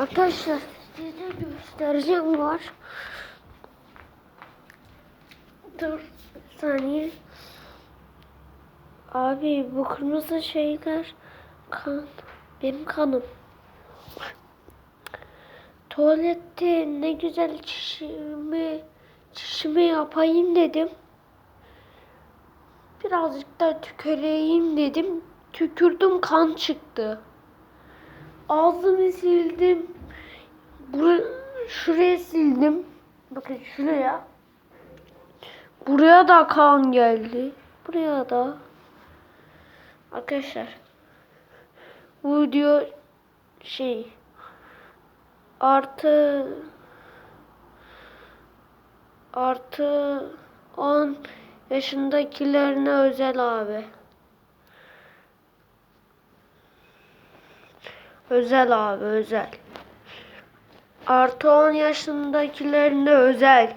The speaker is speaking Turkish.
Arkadaşlar size göstereceğim var. Dur saniye. Abi bu kırmızı şeyler kan. Benim kanım. Tuvalette ne güzel çişimi çişimi yapayım dedim. Birazcık da tüküreyim dedim. Tükürdüm kan çıktı. Ağzımı sildim. Bur şuraya sildim. Bakın şuraya. Buraya da kan geldi. Buraya da. Arkadaşlar. Bu video şey artı artı 10 yaşındakilerine özel abi. Özel abi özel. Artı 10 yaşındakilerine özel.